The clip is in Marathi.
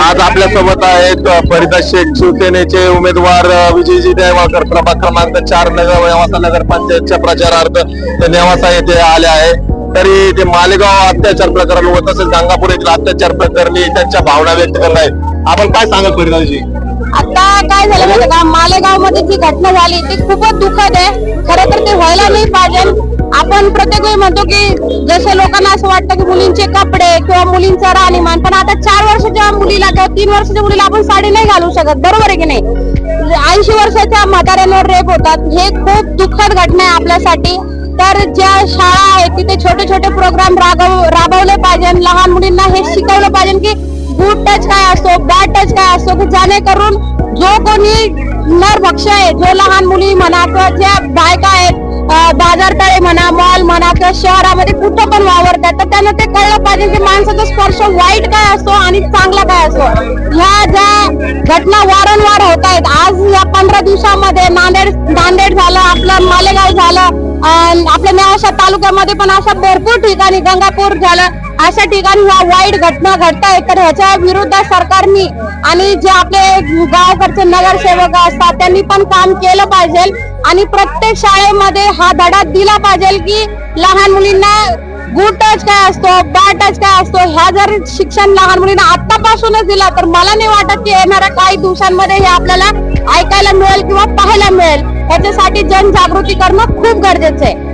आज आपल्यासोबत आहेत फरिदा शेख शिवसेनेचे उमेदवार विजयजी देवाकर प्रभाग क्रमांक चार नगर नेवासा नगर पंचायतच्या प्रचारार्थ ते नेवासा येथे आले आहे तरी ते मालेगाव अत्याचार प्रकरण व तसेच गंगापूर येथील अत्याचार प्रकरणी त्यांच्या भावना व्यक्त करत आहेत. आपण काय सांगाल फरिदाजी आता काय झालं माहिती का? मालेगावमध्ये जी घटना झाली ती खूपच दुःखद आहे. खरं तर ते व्हायला नाही पाहिजे. आपण प्रत्येक वेळी म्हणतो की जसं लोकांना असं वाटतं की मुलींचे कपडे किंवा मुलींचा राहणीमान पण आता चार वर्षाच्या मुलीला किंवा तीन वर्षाच्या मुलीला आपण साडी नाही घालू शकत. बरोबर आहे की नाही? ऐंशी वर्षाच्या म्हाताऱ्यांवर रेप होतात. हे खूप दुःखद घटना आहे आपल्यासाठी. तर ज्या शाळा आहेत तिथे छोटे छोटे प्रोग्राम राबव राबवले पाहिजे लहान मुलींना हे शिकवलं पाहिजे की गुड टच काय असतो बॅड टच काय असतो की जेणेकरून जो कोणी नरभक्ष आहे जो लहान मुली म्हणा किंवा ज्या बायका आहेत म्हणा मॉल म्हणा किंवा शहरामध्ये कुठं पण वावरतात तर त्यांना ते कळलं पाहिजे की माणसाचा स्पर्श वाईट काय असतो आणि चांगला काय असतो. ह्या ज्या घटना वारंवार होत आहेत आज या पंधरा दिवसामध्ये नांदेड नांदेड झालं आपलं मालेगाव झालं आपल्या नेवाशा तालुक्यामध्ये पण अशा भरपूर ठिकाणी गंगापूर झालं अशा ठिकाणी ह्या वाईट घटना घडत आहेत तर ह्याच्या विरुद्ध सरकारनी आणि जे आपले गावकडचे नगरसेवक असतात त्यांनी पण काम केलं पाहिजे. आणि प्रत्येक शाळेमध्ये हा धडा दिला पाहिजे की लहान मुलींना गुड टच काय असतो बॅड टच काय असतो ह्या जर शिक्षण लहान मुलींना आतापासूनच दिला तर मला नाही वाटत की येणाऱ्या काही दिवसांमध्ये हे आपल्याला ऐकायला मिळेल किंवा पाहायला मिळेल. याच्यासाठी जनजागृती करणं खूप गरजेचं आहे.